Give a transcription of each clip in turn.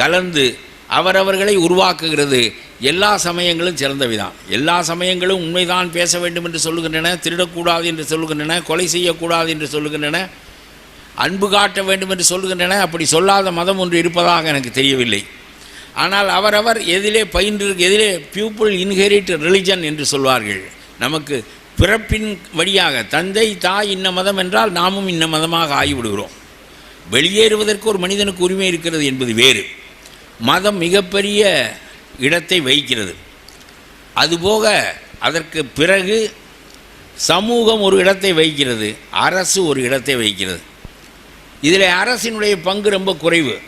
கலந்து அவரவர்களை உருவாக்குகிறது. எல்லா சமயங்களும் சிறந்தவைதான். எல்லா சமயங்களும் உண்மைதான் பேச வேண்டும் என்று சொல்லுகின்றன திருடக்கூடாது என்று சொல்லுகின்றன கொலை செய்யக்கூடாது என்று சொல்லுகின்றன அன்பு காட்ட வேண்டும் என்று சொல்லுகின்றன அப்படி சொல்லாத மதம் ஒன்று இருப்பதாக எனக்கு தெரியவில்லை. ஆனால் அவரவர் எதிலே பயின்று எதிலே பியூப்புள் இன்ஹெரிட் ரிலிஜன் என்று சொல்வார்கள். நமக்கு பிறப்பின் வழியாக தந்தை தாய் இன்ன மதம் என்றால் நாமும் இன்ன மதமாக ஆகிவிடுகிறோம். வெளியேறுவதற்கு ஒரு மனிதனுக்கு உரிமை இருக்கிறது என்பது வேறு. மதம் மிகப்பெரிய இடத்தை வகிக்கிறது. அதுபோக அதற்கு பிறகு சமூகம் ஒரு இடத்தை வகிக்கிறது அரசு ஒரு இடத்தை வகிக்கிறது. இதில் அரசினுடைய பங்கு ரொம்ப குறைவு.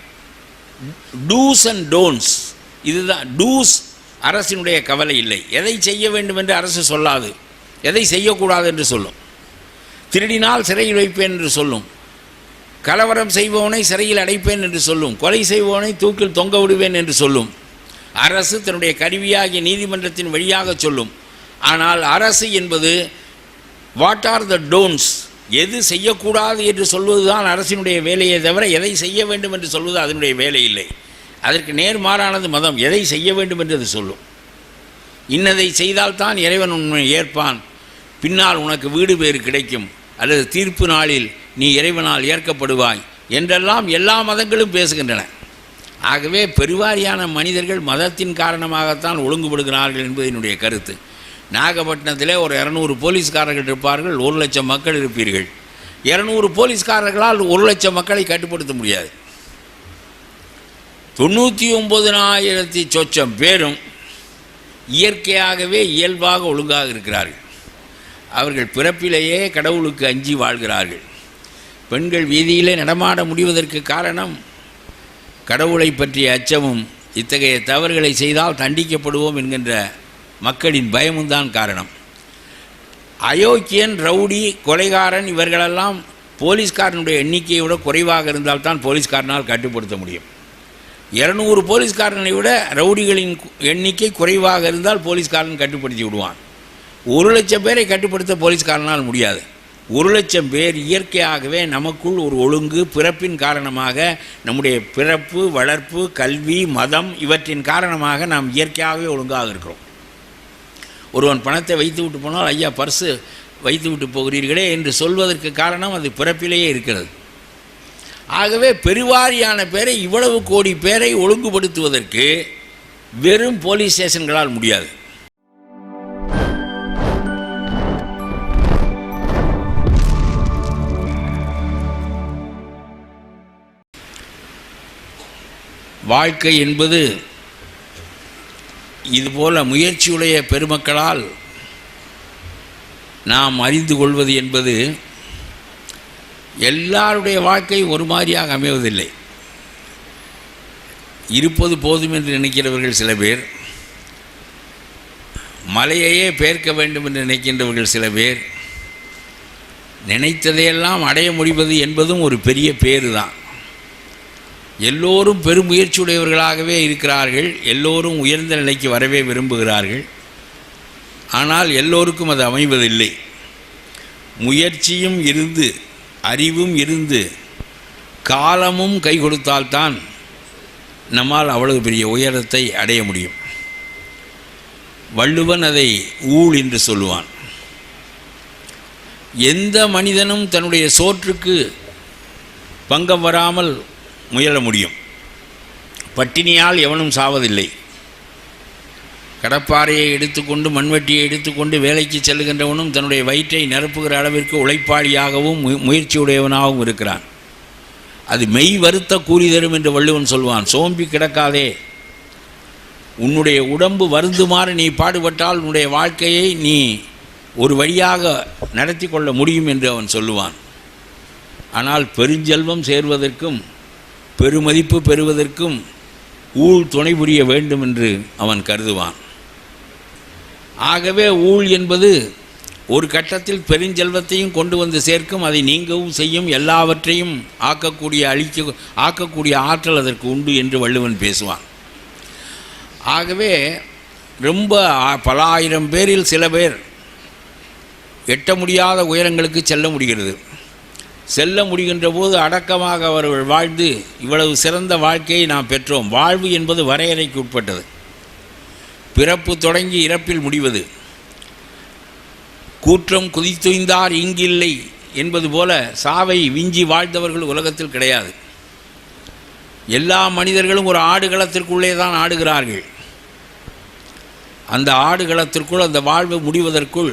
டூஸ் அண்ட் டோன்ஸ் இதுதான் டூஸ் அரசினுடைய கவலை இல்லை. எதை செய்ய வேண்டும் என்று அரசு சொல்லாது. எதை செய்யக்கூடாது என்று சொல்லும். திருடினால் சிறையில் வைப்பேன் என்று சொல்லும். கலவரம் செய்பவனை சிறையில் அடைப்பேன் என்று சொல்லும். கொலை செய்பவனை தூக்கில் தொங்க விடுவேன் என்று சொல்லும். அரசு தன்னுடைய கருவியாகிய நீதிமன்றத்தின் வழியாக சொல்லும். ஆனால் அரசு என்பது வாட் ஆர் த டோன்ஸ் எது செய்யக்கூடாது என்று சொல்வதுதான் அரசினுடைய வேலையை தவிர எதை செய்ய வேண்டும் என்று சொல்வது அதனுடைய வேலை இல்லை. அதற்கு நேர்மாறானது மதம். எதை செய்ய வேண்டும் என்று அது சொல்லும். இன்னதை செய்தால்தான் இறைவன் உண்மை ஏற்பான். பின்னால் உனக்கு வீடு பேறு கிடைக்கும். அல்லது தீர்ப்பு நாளில் நீ இறைவனால் ஏற்கப்படுவாய் என்றெல்லாம் எல்லா மதங்களும் பேசுகின்றன. ஆகவே பெருவாரியான மனிதர்கள் மதத்தின் காரணமாகத்தான் ஒழுங்குபடுகிறார்கள் என்பது என்னுடைய கருத்து. நாகப்பட்டினத்திலே ஒரு இரநூறு போலீஸ்காரர்கள் இருப்பார்கள் ஒரு லட்சம் மக்கள் இருப்பீர்கள். இரநூறு போலீஸ்காரர்களால் ஒரு லட்சம் மக்களை கட்டுப்படுத்த முடியாது. தொண்ணூற்றி ஒம்பதுனாயிரத்தி சொச்சம் பேரும் இயற்கையாகவே இயல்பாக ஒழுங்காக இருக்கிறார்கள். அவர்கள் பிறப்பிலேயே கடவுளுக்கு அஞ்சி வாழ்கிறார்கள். பெண்கள் வீதியிலே நடமாட முடிவதற்கு காரணம் கடவுளை பற்றிய அச்சமும் இத்தகைய தவறுகளை செய்தால் தண்டிக்கப்படுவோம் என்கின்ற மக்களின் பயமும் தான் காரணம். அயோக்கியன் ரவுடி கொலைகாரன் இவர்களெல்லாம் போலீஸ்காரனுடைய எண்ணிக்கையை விட குறைவாக இருந்தால்தான் போலீஸ்காரனால் கட்டுப்படுத்த முடியும். இரநூறு போலீஸ்காரனை விட ரவுடிகளின் எண்ணிக்கை குறைவாக இருந்தால் போலீஸ்காரன் கட்டுப்படுத்தி விடுவான். ஒரு லட்சம் பேரை கட்டுப்படுத்த போலீஸ்காரனால் முடியாது. ஒரு லட்சம் பேர் இயற்கையாகவே நமக்குள் ஒரு ஒழுங்கு பிறப்பின் காரணமாக நம்முடைய பிறப்பு வளர்ப்பு கல்வி மதம் இவற்றின் காரணமாக நாம் இயற்கையாகவே ஒழுங்காக இருக்கிறோம். ஒருவன் பணத்தை வைத்து விட்டு போனால் ஐயா பர்ஸு வைத்து விட்டு போகிறீர்களே என்று சொல்வதற்கு காரணம் அது பிறப்பிலேயே இருக்கிறது. ஆகவே பெருவாரியான பேரை இவ்வளவு கோடி பேரை ஒழுங்குபடுத்துவதற்கு வெறும் போலீஸ் ஸ்டேஷன்களால் முடியாது. வாழ்க்கை என்பது இதுபோல முயற்சியுடைய பெருமக்களால் நாம் அறிந்து கொள்வது என்பது எல்லாருடைய வாழ்க்கை ஒரு மாதிரியாக அமைவதில்லை. இருப்பது போதும் என்று நினைக்கிறவர்கள் சில பேர் மலையையே பெயர்க்க வேண்டும் என்று நினைக்கின்றவர்கள் சில பேர் நினைத்ததையெல்லாம் அடைய முடிவது என்பதும் ஒரு பெரிய பேரு தான். எல்லோரும் பெருமுயற்சியுடையவர்களாகவே இருக்கிறார்கள். எல்லோரும் உயர்ந்த நிலைக்கு வரவே விரும்புகிறார்கள். ஆனால் எல்லோருக்கும் அது அமைவதில்லை. முயற்சியும் இருந்து அறிவும் இருந்து காலமும் கை கொடுத்தால்தான் நம்மால் அவ்வளவு பெரிய உயரத்தை அடைய முடியும். வள்ளுவன் அதை ஊழ் என்று சொல்லுவான். எந்த மனிதனும் தன்னுடைய சோற்றுக்கு பங்கம் வராமல் முயல முடியும். பட்டினியால் எவனும் சாவதில்லை. கடப்பாறையை எடுத்துக்கொண்டு மண்வெட்டியை எடுத்துக்கொண்டு வேலைக்கு செல்லுகின்றவனும் தன்னுடைய வயிற்றை நிரப்புகிற அளவிற்கு உழைப்பாளியாகவும் மு- முயற்சியுடையவனாகவும் இருக்கிறான். அது மெய் வருத்த கூறி தரும் என்று வள்ளுவன் சொல்வான். சோம்பி கிடக்காதே. உன்னுடைய உடம்பு வருந்துமாறு நீ பாடுபட்டால் உன்னுடைய வாழ்க்கையை நீ ஒரு வழியாக நடத்தி கொள்ள முடியும் என்று அவன் சொல்லுவான். ஆனால் பெருஞ்செல்வம் சேர்வதற்கும் பெருமதிப்பு பெறுவதற்கும் ஊழ் துணை புரிய வேண்டும் என்று அவன் கருதுவான். ஆகவே ஊழ் என்பது ஒரு கட்டத்தில் பெருஞ்செல்வத்தையும் கொண்டு வந்து சேர்க்கும் அதை நீங்கவும் செய்யும் எல்லாவற்றையும் ஆக்கக்கூடிய அழிக்க ஆக்கக்கூடிய ஆற்றல் அதற்கு உண்டு என்று வள்ளுவன் பேசுவான். ஆகவே ரொம்ப பல ஆயிரம் பேரில் சில பேர் எட்ட முடியாத உயரங்களுக்கு செல்ல முடிகிறது. செல்ல முடிகின்ற போது அடக்கமாக அவர்கள் வாழ்ந்து இவ்வளவு சிறந்த வாழ்க்கையை நாம் பெற்றோம். வாழ்வு என்பது வரையறைக்கு உட்பட்டது. பிறப்பு தொடங்கி இறப்பில் முடிவது. கூற்றம் குதித்துய்ந்தார் இங்கில்லை என்பது போல சாவை விஞ்சி வாழ்ந்தவர்கள் உலகத்தில் கிடையாது. எல்லா மனிதர்களும் ஒரு ஆடுகளத்திற்குள்ளே தான் ஆடுகிறார்கள். அந்த ஆடுகளத்திற்குள் அந்த வாழ்வு முடிவதற்குள்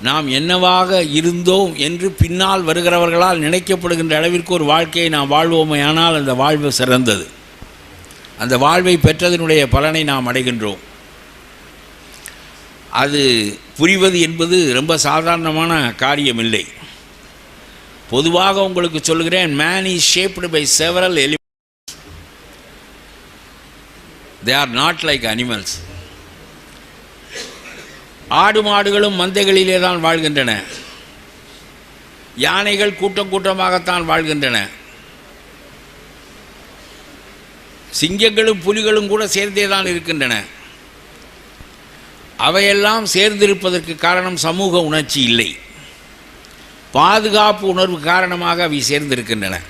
நாம் என்னவாக இருந்தோம் என்று பின்னால் வருகிறவர்களால் நினைக்கப்படுகின்ற அளவிற்கு ஒரு வாழ்க்கையை நாம் வாழ்வோமையானால் அந்த வாழ்வு சிறந்தது. அந்த வாழ்வை பெற்றதனுடைய பலனை நாம் அடைகின்றோம். அது புரிவது என்பது ரொம்ப சாதாரணமான காரியமில்லை. பொதுவாக உங்களுக்கு சொல்கிறேன் man is shaped by several elements they are not like animals ஆடு மாடுகளும் மந்தைகளிலே தான் வாழ்கின்றன. யானைகள் கூட்டம் கூட்டமாகத்தான் வாழ்கின்றன. சிங்கங்களும் புலிகளும் கூட சேர்ந்தே தான் இருக்கின்றன. அவையெல்லாம் சேர்ந்திருப்பதற்கு காரணம் சமூக உணர்ச்சி இல்லை. பாதுகாப்பு உணர்வு காரணமாக அவை சேர்ந்திருக்கின்றன.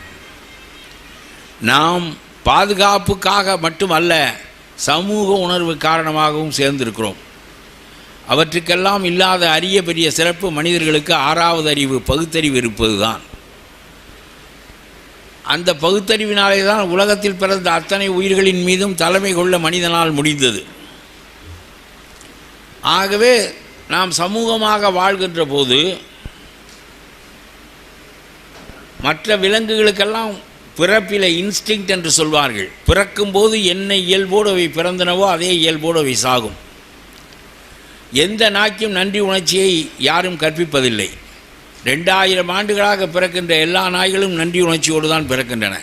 நாம் பாதுகாப்புக்காக மட்டுமல்ல சமூக உணர்வு காரணமாகவும் சேர்ந்திருக்கிறோம். அவற்றுக்கெல்லாம் இல்லாத அரிய பெரிய சிறப்பு மனிதர்களுக்கு ஆறாவது அறிவு பகுத்தறிவு இருப்பதுதான். அந்த பகுத்தறிவினாலே தான் உலகத்தில் பிறந்த அத்தனை உயிர்களின் மீதும் தலைமை கொள்ள மனிதனால் முடிந்தது. ஆகவே நாம் சமூகமாக வாழ்கின்ற போது மற்ற விலங்குகளுக்கெல்லாம் பிறப்பில இன்ஸ்டிங்க்ட் என்று சொல்வார்கள். பிறக்கும்போது என்ன இயல்போடு அவை பிறந்தனவோ அதே இயல்போடு அவை சாகும். எந்த நாய்க்கும் நன்றி உணர்ச்சியை யாரும் கற்பிப்பதில்லை. ரெண்டாயிரம் ஆண்டுகளாக பிறக்கின்ற எல்லா நாய்களும் நன்றி உணர்ச்சியோடு தான் பிறக்கின்றன.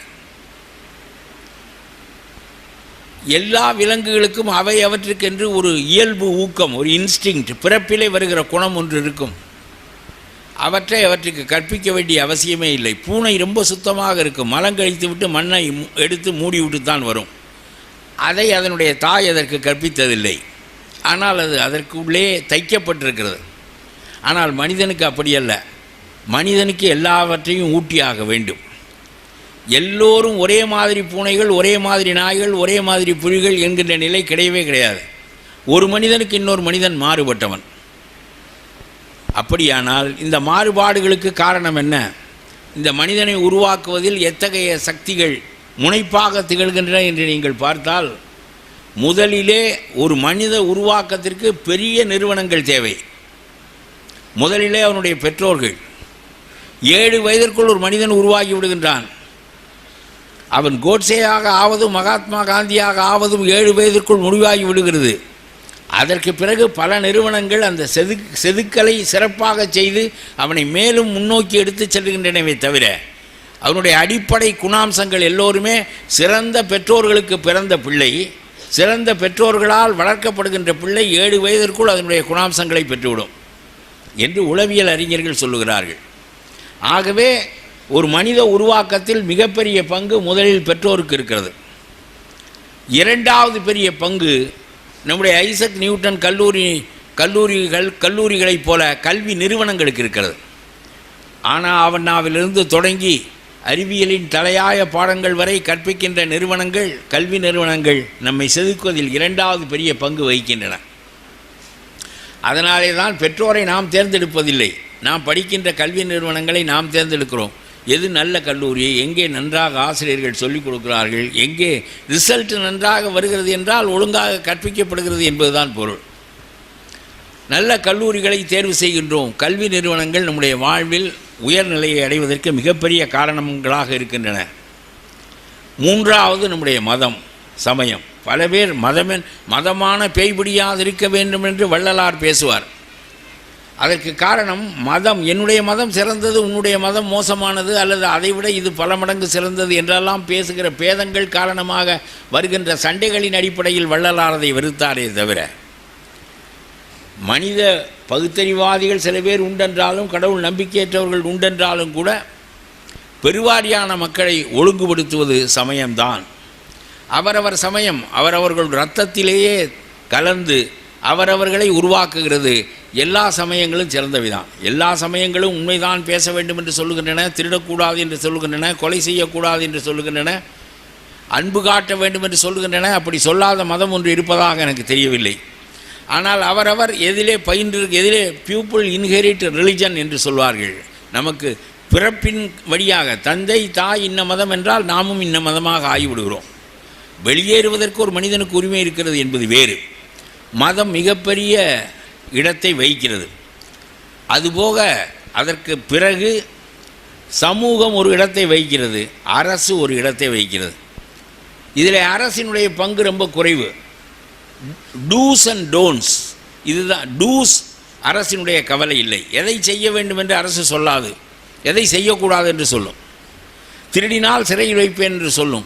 எல்லா விலங்குகளுக்கும் அவை அவற்றுக்கென்று ஒரு இயல்பு ஊக்கம் ஒரு இன்ஸ்டிங்க்ட் பிறப்பிலே வருகிற குணம் ஒன்று இருக்கும். அவற்றை அவற்றுக்கு கற்பிக்க வேண்டிய அவசியமே இல்லை. பூனை ரொம்ப சுத்தமாக இருக்கும். மலம் கழித்து விட்டு மண்ணை எடுத்து மூடி விட்டு தான் வரும். அதை அதனுடைய தாய் அதற்கு கற்பித்ததில்லை. ஆனால் அது அதற்கு உள்ளே தைக்கப்பட்டிருக்கிறது. ஆனால் மனிதனுக்கு அப்படி அல்ல. மனிதனுக்கு எல்லாவற்றையும் ஊட்டியாக வேண்டும். எல்லோரும் ஒரே மாதிரி பூனைகள் ஒரே மாதிரி நாய்கள் ஒரே மாதிரி புலிகள் என்கின்ற நிலை கிடையவே கிடையாது. ஒரு மனிதனுக்கு இன்னொரு மனிதன் மாறுபட்டவன். அப்படியானால் இந்த மாறுபாடுகளுக்கு காரணம் என்ன? இந்த மனிதனை உருவாக்குவதில் எத்தகைய சக்திகள் முனைப்பாக திகழ்கின்றன என்று நீங்கள் பார்த்தால் முதலிலே ஒரு மனித உருவாக்கத்திற்கு பெரிய நிறுவனங்கள் தேவை. முதலிலே அவனுடைய பெற்றோர்கள். ஏழு வயதிற்குள் ஒரு மனிதன் உருவாகி விடுகின்றான். அவன் கோட்சேயாக ஆவதும் மகாத்மா காந்தியாக ஆவதும் ஏழு வயதிற்குள் முடிவாகி விடுகிறது. அதற்கு பிறகு பல நிறுவனங்கள் அந்த செது செதுக்கலை சிறப்பாக செய்து அவனை மேலும் முன்னோக்கி எடுத்துச் செல்கின்றனவே தவிர அவனுடைய அடிப்படை குணாம்சங்கள் எல்லோருமே சிறந்த பெற்றோர்களுக்கு பிறந்த பிள்ளை. சிறந்த பெற்றோர்களால் வளர்க்கப்படுகின்ற பிள்ளை ஏழு வயதிற்குள் அதனுடைய குணாம்சங்களை பெற்றுவிடும் என்று உளவியல் அறிஞர்கள் சொல்லுகிறார்கள். ஆகவே ஒரு மனித உருவாக்கத்தில் மிகப்பெரிய பங்கு முதலில் பெற்றோருக்கு இருக்கிறது. இரண்டாவது பெரிய பங்கு நம்முடைய ஐசக் நியூட்டன் கல்லூரி கல்லூரிகள் கல்லூரிகளைப் போல கல்வி நிறுவனங்களுக்கு இருக்கிறது. ஆனால் அவனாவிலிருந்து தொடங்கி அறிவியலின் தலையாய பாடங்கள் வரை கற்பிக்கின்ற நிறுவனங்கள் கல்வி நிறுவனங்கள் நம்மை செதுக்குவதில் இரண்டாவது பெரிய பங்கு வகிக்கின்றன. அதனாலே தான் பெற்றோரை நாம் தேர்ந்தெடுப்பதில்லை. நாம் படிக்கின்ற கல்வி நிறுவனங்களை நாம் தேர்ந்தெடுக்கிறோம். எது நல்ல கல்லூரி எங்கே நன்றாக ஆசிரியர்கள் சொல்லிக் கொடுக்கிறார்கள் எங்கே ரிசல்ட் நன்றாக வருகிறது என்றால் ஒழுங்காக கற்பிக்கப்படுகிறது என்பதுதான் பொருள். நல்ல கல்லூரிகளை தேர்வு செய்கின்றோம். கல்வி நிறுவனங்கள் நம்முடைய வாழ்வில் உயர்நிலையை அடைவதற்கு மிகப்பெரிய காரணங்களாக இருக்கின்றன. மூன்றாவது நம்முடைய மதம் சமயம். பல பேர் மதமென் மதமான பேய்பிடியாதிருக்க வேண்டும் என்று வள்ளலார் பேசுவார். அதற்கு காரணம் மதம் என்னுடைய மதம் சிறந்தது உன்னுடைய மதம் மோசமானது அல்லது அதைவிட இது பல மடங்கு சிறந்தது என்றெல்லாம் பேசுகிற பேதங்கள் காரணமாக வருகின்ற சண்டைகளின் அடிப்படையில் வள்ளலார் அதை வெறுத்தாரே தவிர. மனித பகுத்தறிவாதிகள் சில பேர் உண்டென்றாலும் கடவுள் நம்பிக்கையற்றவர்கள் உண்டென்றாலும் கூட பெருவாரியான மக்களை ஒழுங்குபடுத்துவது சமயம்தான். அவரவர் சமயம் அவரவர்கள் இரத்தத்திலேயே கலந்து அவரவர்களை உருவாக்குகிறது எல்லா சமயங்களும் சிறந்தவைதான். எல்லா சமயங்களும் உண்மைதான் பேச வேண்டும் என்று சொல்லுகின்றன திருடக்கூடாது என்று சொல்லுகின்றன கொலை செய்யக்கூடாது என்று சொல்லுகின்றன அன்பு காட்ட வேண்டும் என்று சொல்லுகின்றன அப்படி சொல்லாத மதம் ஒன்று இருப்பதாக எனக்கு தெரியவில்லை. ஆனால் அவரவர் எதிலே பயின்று எதிலே பியூப்புள் இன்ஹெரிட் ரிலிஜன் என்று சொல்வார்கள். நமக்கு பிறப்பின் வழியாக தந்தை தாய் இன்ன மதம் என்றால் நாமும் இன்ன மதமாக ஆகிவிடுகிறோம். வெளியேறுவதற்கு ஒரு மனிதனுக்கு உரிமை இருக்கிறது என்பது வேறு. மதம் மிகப்பெரிய இடத்தை வகிக்கிறது. அதுபோக அதற்கு பிறகு சமூகம் ஒரு இடத்தை வகிக்கிறது அரசு ஒரு இடத்தை வகிக்கிறது. இதில் அரசினுடைய பங்கு ரொம்ப குறைவு. டூஸ் அண்ட் டோன்ஸ் இதுதான் டூஸ் அரசினுடைய கவலை இல்லை. எதை செய்ய வேண்டும் என்று அரசு சொல்லாது. எதை செய்யக்கூடாது என்று சொல்லும். திருடினால் சிறையில் வைப்பேன் என்று சொல்லும்.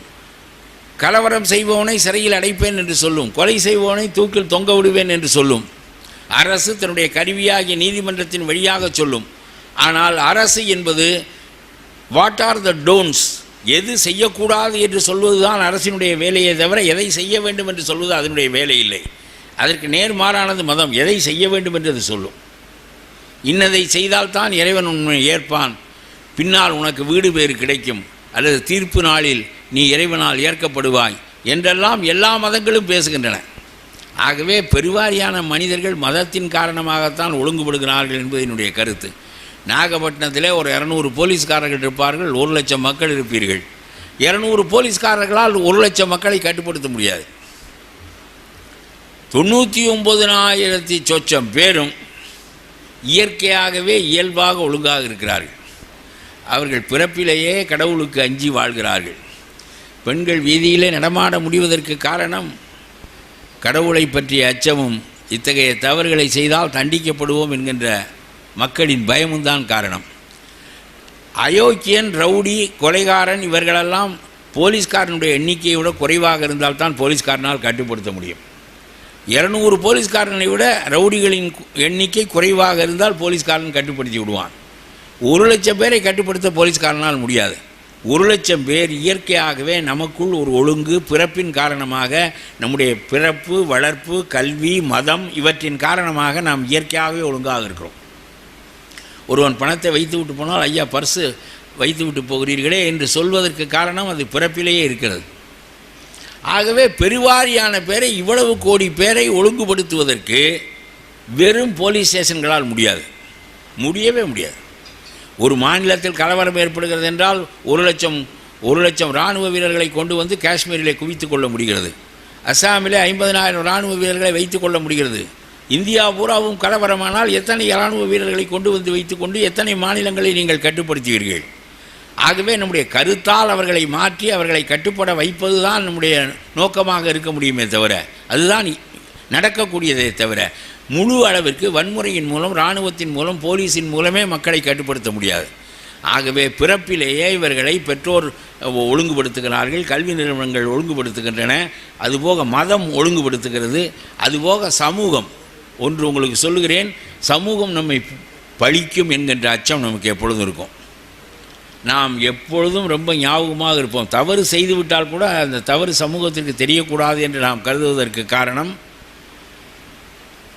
கலவரம் செய்பவனை சிறையில் அடைப்பேன் என்று சொல்லும். கொலை செய்பவனை தூக்கில் தொங்க விடுவேன் என்று சொல்லும். அரசு தன்னுடைய கருவியாகிய நீதிமன்றத்தின் வழியாக சொல்லும். ஆனால் அரசு என்பது வாட் ஆர் த டோன்ஸ் எது செய்யக்கூடாது என்று சொல்வதுதான் அரசினுடைய வேலையை தவிர எதை செய்ய வேண்டும் என்று சொல்வது அதனுடைய வேலை இல்லை. அதற்கு நேர்மாறானது மதம். எதை செய்ய வேண்டும் என்று அது சொல்லும். இன்னதை செய்தால்தான் இறைவன் உண்மை ஏற்பான். பின்னால் உனக்கு வீடு பேறு கிடைக்கும். அல்லது தீர்ப்பு நாளில் நீ இறைவனால் ஏற்கப்படுவாய் என்றெல்லாம் எல்லா மதங்களும் பேசுகின்றன. ஆகவே பெருவாரியான மனிதர்கள் மதத்தின் காரணமாகத்தான் ஒழுங்குபடுகிறார்கள் என்பது என்னுடைய கருத்து. நாகப்பட்டினத்திலே ஒரு இரநூறு போலீஸ்காரர்கள் இருப்பார்கள் ஒரு லட்சம் மக்கள் இருப்பீர்கள். இரநூறு போலீஸ்காரர்களால் ஒரு லட்சம் மக்களை கட்டுப்படுத்த முடியாது. தொண்ணூற்றி ஒம்பதுனாயிரத்தி சொச்சம் பேரும் இயற்கையாகவே இயல்பாக ஒழுங்காக இருக்கிறார்கள். அவர்கள் பிறப்பிலேயே கடவுளுக்கு அஞ்சி வாழ்கிறார்கள். பெண்கள் வீதியிலே நடமாட முடிவதற்கு காரணம் கடவுளை பற்றிய அச்சமும் இத்தகைய தவறுகளை செய்தால் தண்டிக்கப்படுவோம் என்கின்ற மக்களின் பயமும் தான் காரணம். அயோக்கியன் ரவுடி கொலைகாரன் இவர்களெல்லாம் போலீஸ்காரனுடைய எண்ணிக்கையை விட குறைவாக இருந்தால்தான் போலீஸ்காரனால் கட்டுப்படுத்த முடியும். இரநூறு போலீஸ்காரனை விட ரவுடிகளின் எண்ணிக்கை குறைவாக இருந்தால் போலீஸ்காரன் கட்டுப்படுத்தி விடுவான். ஒரு லட்சம் பேரை கட்டுப்படுத்த போலீஸ்காரனால் முடியாது. ஒரு லட்சம் பேர் இயற்கையாகவே நமக்குள் ஒரு ஒழுங்கு பிறப்பின் காரணமாக நம்முடைய பிறப்பு வளர்ப்பு கல்வி மதம் இவற்றின் காரணமாக நாம் இயற்கையாகவே ஒழுங்காக இருக்கிறோம். ஒருவன் பணத்தை வைத்து விட்டு போனால் ஐயா பர்ஸு வைத்து விட்டு போகிறீர்களே என்று சொல்வதற்கு காரணம் அது பிறப்பிலேயே இருக்கிறது. ஆகவே பெருவாரியான பேரை இவ்வளவு கோடி பேரை ஒழுங்குபடுத்துவதற்கு வெறும் போலீஸ் ஸ்டேஷன்களால் முடியாது. முடியவே முடியாது. ஒரு மாநிலத்தில் கலவரம் ஏற்படுகிறது என்றால் ஒரு லட்சம் ஒரு லட்சம் இராணுவ வீரர்களை கொண்டு வந்து காஷ்மீரில் குவித்து கொள்ள முடிகிறது. அஸ்ஸாமிலே ஐம்பதனாயிரம் இராணுவ வீரர்களை வைத்து கொள்ள முடிகிறது. இந்தியா பூராவும் கலவரமானால் எத்தனை இராணுவ வீரர்களை கொண்டு வந்து வைத்துக்கொண்டு எத்தனை மாநிலங்களை நீங்கள் கட்டுப்படுத்துவீர்கள்? ஆகவே நம்முடைய கருத்தால் அவர்களை மாற்றி அவர்களை கட்டுப்பட வைப்பது தான் நம்முடைய நோக்கமாக இருக்க முடியுமே தவிர அதுதான் நடக்கக்கூடியதே தவிர முழு அளவிற்கு வன்முறையின் மூலம் இராணுவத்தின் மூலம் போலீஸின் மூலமே மக்களை கட்டுப்படுத்த முடியாது. ஆகவே பிறப்பிலேயே இவர்களை பெற்றோர் ஒழுங்குபடுத்துகிறார்கள் கல்வி நிறுவனங்கள் ஒழுங்குபடுத்துகின்றன அதுபோக மதம் ஒழுங்குபடுத்துகிறது அதுபோக சமூகம் ஒன்று உங்களுக்கு சொல்லுகிறேன் சமூகம் நம்மை பழிக்கும் என்கின்ற அச்சம் நமக்கு எப்பொழுதும் இருக்கும். நாம் எப்பொழுதும் ரொம்ப ஞாபகமாக இருப்போம். தவறு செய்துவிட்டால் கூட அந்த தவறு சமூகத்திற்கு தெரியக்கூடாது என்று நாம் கருதுவதற்கு காரணம்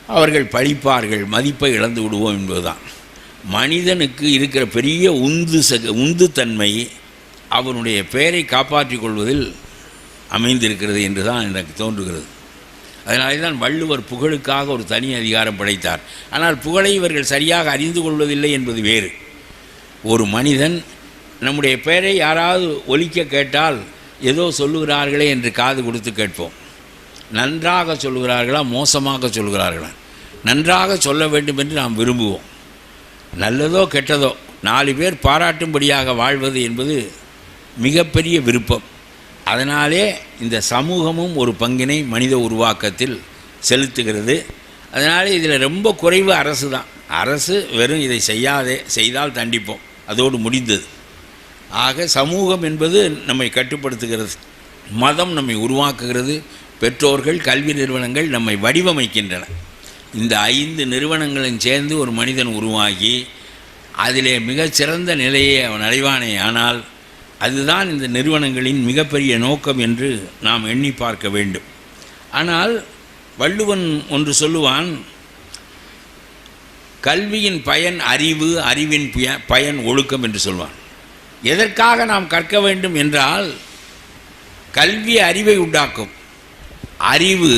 அவர்கள் பழிப்பார்கள் மதிப்பை இழந்து விடுவோம் என்பதுதான். மனிதனுக்கு இருக்கிற பெரிய உந்து சக உந்துத்தன்மை அவனுடைய பெயரை காப்பாற்றிக் கொள்வதில் அமைந்திருக்கிறது என்று தான் எனக்கு தோன்றுகிறது. அதனாலே தான் வள்ளுவர் புகழுக்காக ஒரு தனி அதிகாரம் படைத்தார். ஆனால் புகழை இவர்கள் சரியாக அறிந்து கொள்வதில்லை என்பது வேறு. ஒரு மனிதன் நம்முடைய பெயரை யாராவது ஒலிக்க கேட்டால் ஏதோ சொல்லுகிறார்களே என்று காது கொடுத்து கேட்போம். நன்றாக சொல்கிறார்களா மோசமாக சொல்கிறார்களா நன்றாக சொல்ல வேண்டும் என்று நாம் விரும்புவோம். நல்லதோ கெட்டதோ நாலு பேர் பாராட்டும்படியாக வாழ்வது என்பது மிகப்பெரிய விருப்பம். அதனாலே இந்த சமூகமும் ஒரு பங்கினை மனித உருவாக்கத்தில் செலுத்துகிறது. அதனால் இதில் ரொம்ப குறைவு அரசு தான். அரசு வெறும் இதை செய்யாதே செய்தால் தண்டிப்போம். அதோடு முடிந்தது. ஆக சமூகம் என்பது நம்மை கட்டுப்படுத்துகிறது. மதம் நம்மை உருவாக்குகிறது. பெற்றோர்கள் கல்வி நிறுவனங்கள் நம்மை வடிவமைக்கின்றன. இந்த ஐந்து நிறுவனங்களும் சேர்ந்து ஒரு மனிதன் உருவாகி அதிலே மிகச்சிறந்த நிலையை அவன் அடைவானே ஆனால் அதுதான் இந்த நிறுவனங்களின் மிகப்பெரிய நோக்கம் என்று நாம் எண்ணி பார்க்க வேண்டும். ஆனால் வள்ளுவன் ஒன்று சொல்லுவான் கல்வியின் பயன் அறிவு அறிவின் பயன் ஒழுக்கம் என்று சொல்வான். எதற்காக நாம் கற்க வேண்டும் என்றால் கல்வி அறிவை உண்டாக்கும் அறிவு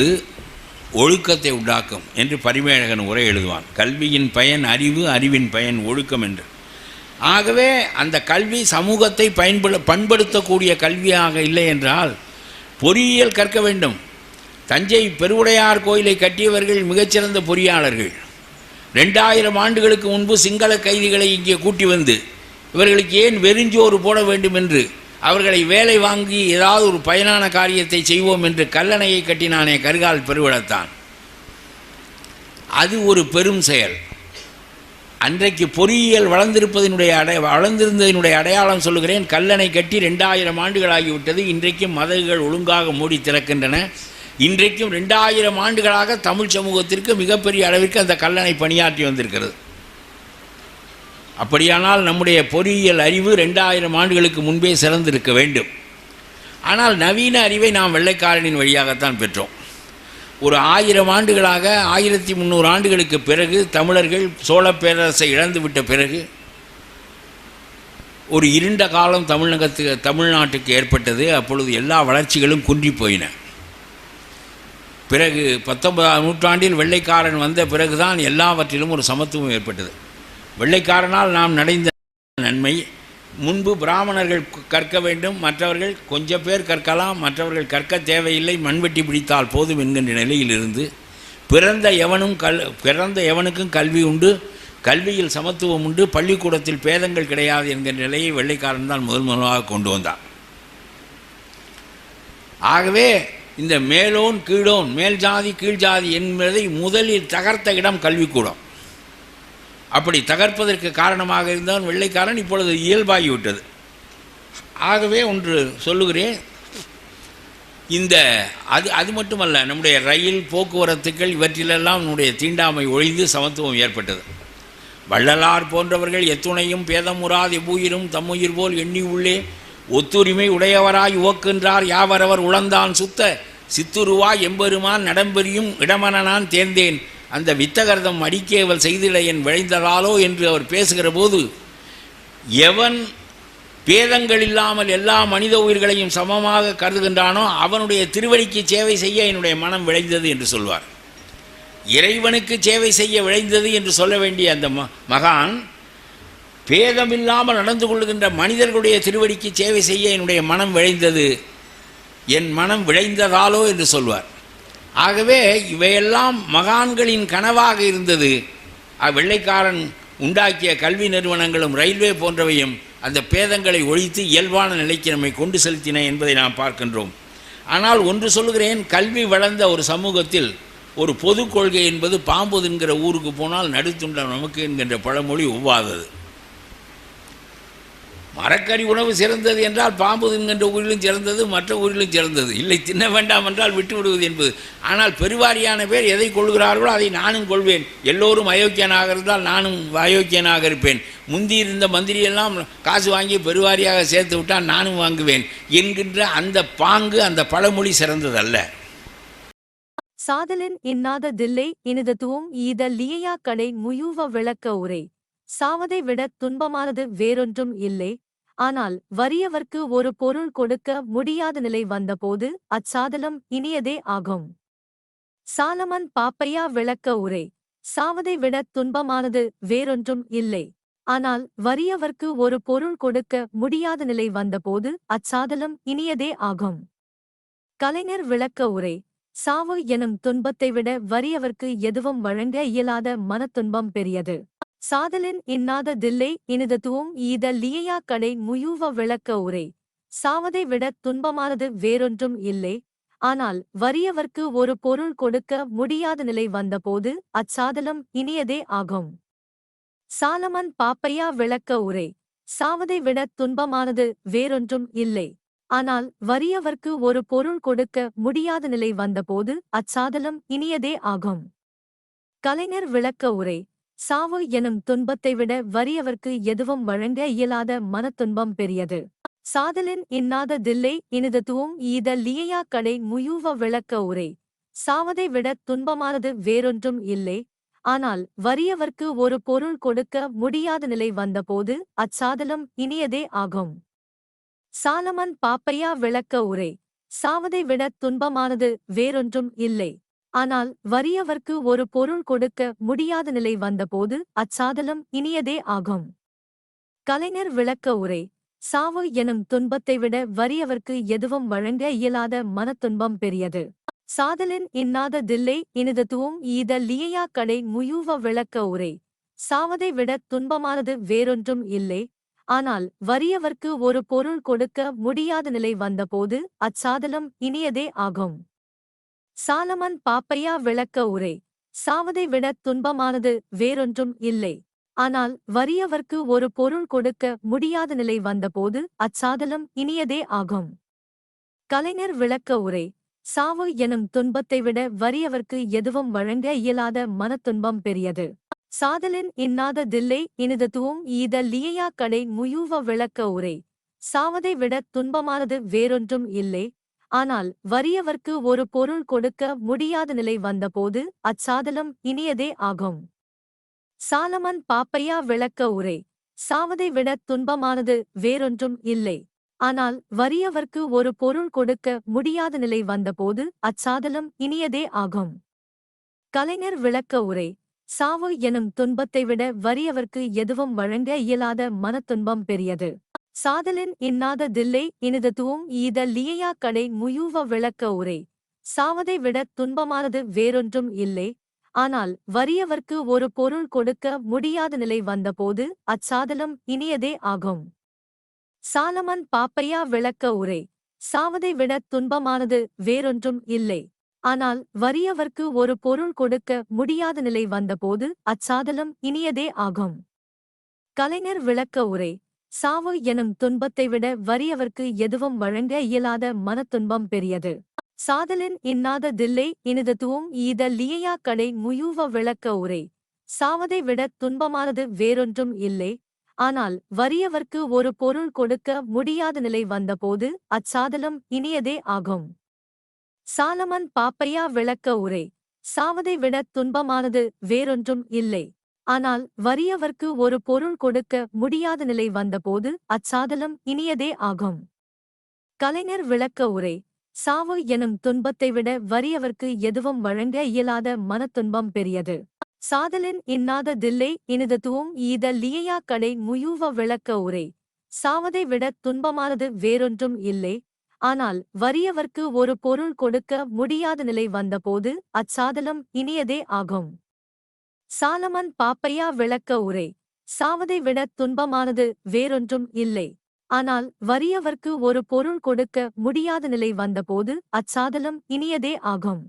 ஒழுக்கத்தை உண்டாக்கும் என்று பரிமேழகன் உரை எழுதுவான். கல்வியின் பயன் அறிவு அறிவின் பயன் ஒழுக்கம் என்று. ஆகவே அந்த கல்வி சமூகத்தை பயன்படு பண்படுத்தக்கூடிய கல்வியாக இல்லை என்றால் பொறியியல் கற்க வேண்டும். தஞ்சை பெருவுடையார் கோயிலை கட்டியவர்கள் மிகச்சிறந்த பொறியாளர்கள். ரெண்டாயிரம் ஆண்டுகளுக்கு முன்பு சிங்கள கைதிகளை இங்கே கூட்டி வந்து இவர்களுக்கு ஏன் வெறிஞ்சோறு போட வேண்டும் என்று அவர்களை வேலை வாங்கி ஏதாவது ஒரு பயனான காரியத்தை செய்வோம் என்று கல்லணையை கட்டினானே கருகால் பெருவிடத்தான் அது ஒரு பெரும் செயல். அன்றைக்கு பொறியியல் வளர்ந்திருப்பதனுடைய அடை வளர்ந்திருந்ததனுடைய அடையாளம் சொல்லுகிறேன். கல்லணை கட்டி ரெண்டாயிரம் ஆண்டுகளாகிவிட்டது. இன்றைக்கும் மதகுகள் ஒழுங்காக மூடி திறக்கின்றன. இன்றைக்கும் ரெண்டாயிரம் ஆண்டுகளாக தமிழ் சமூகத்திற்கு மிகப்பெரிய அளவிற்கு அந்த கல்லணை பணியாற்றி வந்திருக்கிறது. அப்படியானால் நம்முடைய பொறியியல் அறிவு ரெண்டாயிரம் ஆண்டுகளுக்கு முன்பே சிறந்திருக்க வேண்டும். ஆனால் நவீன அறிவை நாம் வெள்ளைக்காரனின் வழியாகத்தான் பெற்றோம். ஒரு ஆயிரம் ஆண்டுகளாக ஆயிரத்தி முந்நூறு ஆண்டுகளுக்கு பிறகு தமிழர்கள் சோழப் பேரரசை இழந்து விட்ட பிறகு ஒரு இருண்ட காலம் தமிழகத்துக்கு தமிழ்நாட்டுக்கு ஏற்பட்டது. அப்பொழுது எல்லா வளர்ச்சிகளும் குன்றி போயின. பிறகு பத்தொன்பதாம் நூற்றாண்டில் வெள்ளைக்காரன் வந்த பிறகுதான் எல்லாவற்றிலும் ஒரு சமத்துவம் ஏற்பட்டது. வெள்ளைக்காரனால் நாம் நடைந்த நன்மை முன்பு பிராமணர்கள் கற்க வேண்டும் மற்றவர்கள் கொஞ்ச பேர் கற்கலாம் மற்றவர்கள் கற்க தேவையில்லை மண்வெட்டி பிடித்தால் போதும் என்கின்ற நிலையிலிருந்து பிறந்த எவனும் கல் பிறந்த எவனுக்கும் கல்வி உண்டு கல்வியில் சமத்துவம் உண்டு பள்ளிக்கூடத்தில் பேதங்கள் கிடையாது என்கின்ற நிலையை வெள்ளைக்காரன் தான் முதல் முதலாக கொண்டு வந்தான். ஆகவே இந்த மேலோன் கீழோன் மேல் ஜாதி கீழ் ஜாதி என்பதை முதலில் தகர்த்த இடம் கல்விக்கூடம். அப்படி தகர்ப்பதற்கு காரணமாக இருந்தவன் வெள்ளைக்காரன் இப்பொழுது இயல்பாகிவிட்டது. ஆகவே ஒன்று சொல்லுகிறேன். இந்த அது அது மட்டுமல்ல நம்முடைய ரயில் போக்குவரத்துக்கள் இவற்றிலெல்லாம் நம்முடைய தீண்டாமை ஒழிந்து சமத்துவம் ஏற்பட்டது. வள்ளலார் போன்றவர்கள் எத்துணையும் பேதமுறாது எவ்வுயிரும் தம்முயிர் போல் எண்ணி உள்ளே ஒத்துரிமை உடையவராய் உவக்கின்றார். யாவரவர் உளந்தான் சுத்த சித்துருவாய் எம்பெருமான் நடம்பெரியும் இடமனனான் தேர்ந்தேன். அந்த வித்தகர்தம் அடிக்கேவல் செய்திட என் விளைந்ததாலோ என்று அவர் பேசுகிற போது எவன் பேதங்கள் இல்லாமல் எல்லா மனித உயிர்களையும் சமமாக கருதுகின்றானோ அவனுடைய திருவடிக்கு சேவை செய்ய என்னுடைய மனம் விளைந்தது என்று சொல்வார். இறைவனுக்கு சேவை செய்ய விளைந்தது என்று சொல்ல வேண்டிய அந்த ம மகான் பேதமில்லாமல் நடந்து கொள்கின்ற மனிதர்களுடைய திருவடிக்கு சேவை செய்ய என்னுடைய மனம் விளைந்தது என் மனம் விளைந்ததாலோ என்று சொல்வார். ஆகவே இவையெல்லாம் மகான்களின் கனவாக இருந்தது. வெள்ளைக்காரன் உண்டாக்கிய கல்வி நிறுவனங்களும் ரயில்வே போன்றவையும் அந்த பேதங்களை ஒழித்து இயல்பான நிலைக்கு நம்மை கொண்டு செலுத்தின என்பதை நாம் பார்க்கின்றோம். ஆனால் ஒன்று சொல்லுகிறேன் கல்வி வளர்ந்த ஒரு சமூகத்தில் ஒரு பொது கொள்கை என்பது பாம்பு என்கிற ஊருக்கு போனால் நடுத்துண்டம் நமக்கு என்கின்ற பழமொழி ஒவ்வாதது. மரக்கறி உணவு சிறந்தது என்றால் பாம்பு தின்கின்ற உயிரிலும் சிறந்தது மற்ற ஊரிலும் சிறந்தது. இல்லை தின்ன வேண்டாம் என்றால் விட்டு விடுவது என்பது. ஆனால் பெருவாரியான பேர் எதை கொள்கிறார்களோ அதை நானும் கொள்வேன். எல்லோரும் அயோக்கியனாக இருந்தால் நானும் அயோக்கியனாக இருப்பேன். முந்தி இருந்த மந்திரியெல்லாம் காசு வாங்கி பெருவாரியாக சேர்த்து விட்டால் நானும் வாங்குவேன் என்கின்ற அந்த பாங்கு அந்த பழமொழி சிறந்ததல்ல. சாதலின் இன்னாத தில்லை இனிதத்துவம் ஈத லியையா கடை முயூவ விளக்க உரை. சாவதை விடத் துன்பமானது வேறொன்றும் இல்லை. ஆனால் வறியவர்க்கு ஒரு பொருள் கொடுக்க முடியாத நிலை வந்தபோது அச்சாதலம் இனியதே ஆகும். சாலமன் பாப்பையா விளக்க உரை. சாவதை விடத் துன்பமானது வேறொன்றும் இல்லை. ஆனால் வறியவர்க்கு ஒரு பொருள் கொடுக்க முடியாத நிலை வந்தபோது அச்சாதலம் இனியதே ஆகும். கலைஞர் விளக்க உரை. சாவு எனும் துன்பத்தை விட வறியவர்க்கு எதுவும் வழங்க இயலாத மனத்துன்பம் பெரியது. சாதலின் இன்னாத தில்லை இனிதத்துவம் ஈத லியையா கடை முயூவ விளக்க உரை. சாவதை விட துன்பமானது வேறொன்றும் இல்லை. ஆனால் வறியவர்க்கு ஒரு பொருள் கொடுக்க முடியாத நிலை வந்தபோது அச்சாதலம் இனியதே ஆகும். சாலமன் பாப்பையா விளக்க உரை. சாவதை விட துன்பமானது வேறொன்றும் இல்லை. ஆனால் வறியவர்க்கு ஒரு பொருள் கொடுக்க முடியாத நிலை வந்தபோது அச்சாதலம் இனியதே ஆகும். கலைஞர் விளக்க உரை. சாவு எனும் துன்பத்தை விட வறியவர்க்கு எதுவும் வழங்க இயலாத மனத்துன்பம் பெரியது. சாதலின் இன்னாத தில்லை இனிதத்துவம் ஈத லியையா கடை முயூவ விளக்க உரை. சாவதை விட துன்பமானது வேறொன்றும் இல்லை. ஆனால் வறியவர்க்கு ஒரு பொருள் கொடுக்க முடியாத நிலை வந்தபோது அச்சாதலம் இனியதே ஆகும். சாலமன் பாப்பையா விளக்க உரை. சாவதை விட துன்பமானது வேறொன்றும் இல்லை. ஆனால் வறியவர்க்கு ஒரு பொருள் கொடுக்க முடியாத நிலை வந்தபோது அச்சாதலம் இனியதே ஆகும். கலைஞர் விளக்க உரை சாவு எனும் துன்பத்தை விட வறியவர்க்கு எதுவும் வழங்க இயலாத மனத்துன்பம் பெரியது. சாதலின் இன்னாத தில்லை இனிதத்துவும் ஈத லியா கடை முயூவ விளக்க உரை. சாவதை விட துன்பமானது வேறொன்றும் இல்லை. ஆனால் வறியவர்க்கு ஒரு பொருள் கொடுக்க முடியாத நிலை வந்தபோது அச்சாதலம் இனியதே ஆகும். சாலமன் பாப்பையா விளக்க உரை. சாவதை விட துன்பமானது வேறொன்றும் இல்லை. ஆனால் வறியவர்க்கு ஒரு பொருள் கொடுக்க முடியாத நிலை வந்தபோது அச்சாதலம் இனியதே ஆகும். கலைஞர் விளக்க உரை. சாவு எனும் துன்பத்தை விட வறியவர்க்கு எதுவும் வழங்க இயலாத மனத்துன்பம் பெரியது. சாதலின் இன்னாத தில்லை இனிதத்துவும் ஈத லியையா கடை முயூவ விளக்க உரை. சாவதை விட துன்பமானது வேறொன்றும் இல்லை. ஆனால் வறியவர்க்கு ஒரு பொருள் கொடுக்க முடியாத நிலை வந்தபோது அச்சாதலம் இனியதே ஆகும். சாலமன் பாப்பையா விளக்க உரை. சாவதை விட துன்பமானது வேறொன்றும் இல்லை. ஆனால் வறியவர்க்கு ஒரு பொருள் கொடுக்க முடியாத நிலை வந்தபோது அச்சாதலம் இனியதே ஆகும். கலைஞர் விளக்க உரை. சாவு எனும் துன்பத்தை விட வறியவர்க்கு எதுவும் வழங்க இயலாத மனத்துன்பம் பெரியது. சாதலின் இன்னாத தில்லை இனிதத்துவும் ஈத லியையா கடை முயூவ விளக்க உரை. சாவதை விட துன்பமானது வேறொன்றும் இல்லை. ஆனால் வறியவர்க்கு ஒரு பொருள் கொடுக்க முடியாத நிலை வந்தபோது அச்சாதலம் இனியதே ஆகும். சாலமன் பாப்பையா விளக்க உரை. சாவதை விட துன்பமானது வேறொன்றும் இல்லை. ஆனால் வறியவர்க்கு ஒரு பொருள் கொடுக்க முடியாத நிலை வந்தபோது அச்சாதலம் இனியதே ஆகும். கலைஞர் விளக்க உரை. சாவு எனும் துன்பத்தை விட வறியவர்க்கு எதுவும் வழங்க இயலாத மனத்துன்பம் பெரியது. சாதலின் இன்னாத தில்லை இனிது இனிதத்துவும் ஈத லியையா கடை முயூவ விளக்க உரை. சாவதை விட துன்பமானது வேறொன்றும் இல்லை. ஆனால் வறியவர்க்கு ஒரு பொருள் கொடுக்க முடியாத நிலை வந்தபோது அச்சாதலும் இனியதே ஆகும். சாலமன் பாப்பையா விளக்க உரை. சாவதை விட துன்பமானது வேறொன்றும் இல்லை. ஆனால் வறியவர்க்கு ஒரு பொருள் கொடுக்க முடியாத நிலை வந்தபோது அச்சாதலம் இனியதே ஆகும். கலைஞர் விளக்க உரை சாவு எனும் துன்பத்தை விட வறியவர்க்கு எதுவும் வழங்க இயலாத மனத்துன்பம் பெரியது. சாதலின் இன்னாத தில்லை இனிதத்துவும் ஈத லியையா கடை முயூவ விளக்க உரை சாவதை விட துன்பமானது வேறொன்றும் இல்லை. ஆனால் வறியவர்க்கு ஒரு பொருள் கொடுக்க முடியாத நிலை வந்தபோது அச்சாதலம் இனியதே ஆகும். சாலமன் பாப்பையா விளக்க உரை. சாவதை விட துன்பமானது வேறொன்றும் இல்லை. ஆனால் வறியவர்க்கு ஒரு பொருள் கொடுக்க முடியாத நிலை வந்தபோது அச்சாதலம் இனியதே ஆகும்.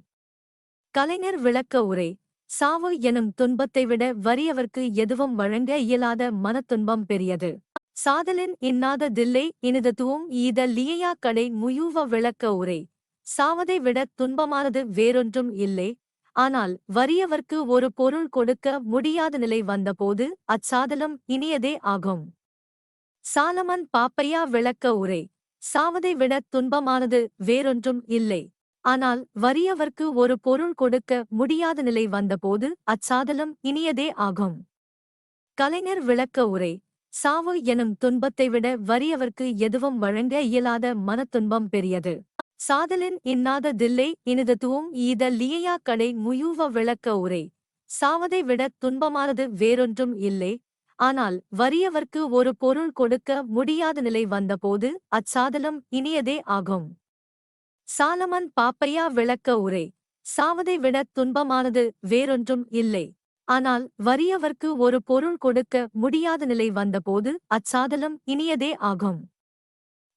கலைஞர் விளக்க உரை. சாவு எனும் துன்பத்தை விட வறியவர்க்கு எதுவும் வழங்க இயலாத மனத்துன்பம் பெரியது. சாதலின் இன்னாத தில்லை இனிதத்துவும் ஈத லியையா கடை முயூவ விளக்க உரை. சாவதை விட துன்பமானது வேறொன்றும் இல்லை. ஆனால் வறியவர்க்கு ஒரு பொருள் கொடுக்க முடியாத நிலை வந்தபோது அச்சாதலம் இனியதே ஆகும். சாலமன் பாப்பையா விளக்க உரை. சாவதை விட துன்பமானது வேறொன்றும் இல்லை. ஆனால் வறியவர்க்கு ஒரு பொருள் கொடுக்க முடியாத நிலை வந்தபோது அச்சாதலம் இனியதே ஆகும். கலைஞர் விளக்க உரை. சாவு எனும் துன்பத்தை விட வறியவர்க்கு எதுவும் வழங்க இயலாத மனத்துன்பம் பெரியது. சாதலின் இன்னாத தில்லை இனிதத்துவும் ஈத லியையா கடை முயூவ விளக்க உரை. சாவதை விட துன்பமானது வேறொன்றும் இல்லை. ஆனால் வறியவர்க்கு ஒரு பொருள் கொடுக்க முடியாத நிலை வந்தபோது அச்சாதலம் இனியதே ஆகும். சாலமன் பாப்பையா விளக்க உரை. சாவதை விட துன்பமானது வேறொன்றும் இல்லை. ஆனால் வறியவர்க்கு ஒரு பொருள் கொடுக்க முடியாத நிலை வந்தபோது அச்சாதலம் இனியதே ஆகும்.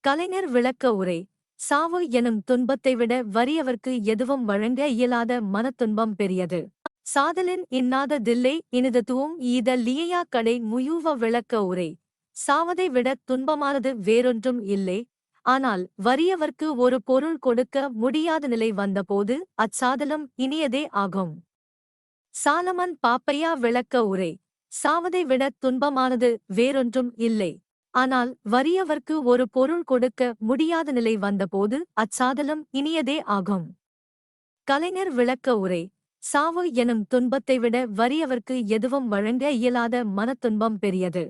கலைஞர் விளக்க உரை. சாவு எனும் துன்பத்தை விட வறியவர்க்கு எதுவும் வழங்க இயலாத மனத்துன்பம் பெரியது. சாதலின் இன்னாத தில்லை இனிதத்துவும் ஈத லியையா கடை முயூவ விளக்க உரை. சாவதை விட துன்பமானது வேறொன்றும் இல்லை. ஆனால் வறியவர்க்கு ஒரு பொருள் கொடுக்க முடியாத நிலை வந்தபோது அச்சாதலம் இனியதே ஆகும். சாலமன் பாப்பையா விளக்க உரை. சாவதை விட துன்பமானது வேறொன்றும் இல்லை. ஆனால் வறியவர்க்கு ஒரு பொருள் கொடுக்க முடியாத நிலை வந்தபோது அச்சாதலம் இனியதே ஆகும். கலைஞர் விளக்க உரை சாவு எனும் துன்பத்தை விட வறியவர்க்கு எதுவும் வழங்க இயலாத மனத்துன்பம் பெரியது.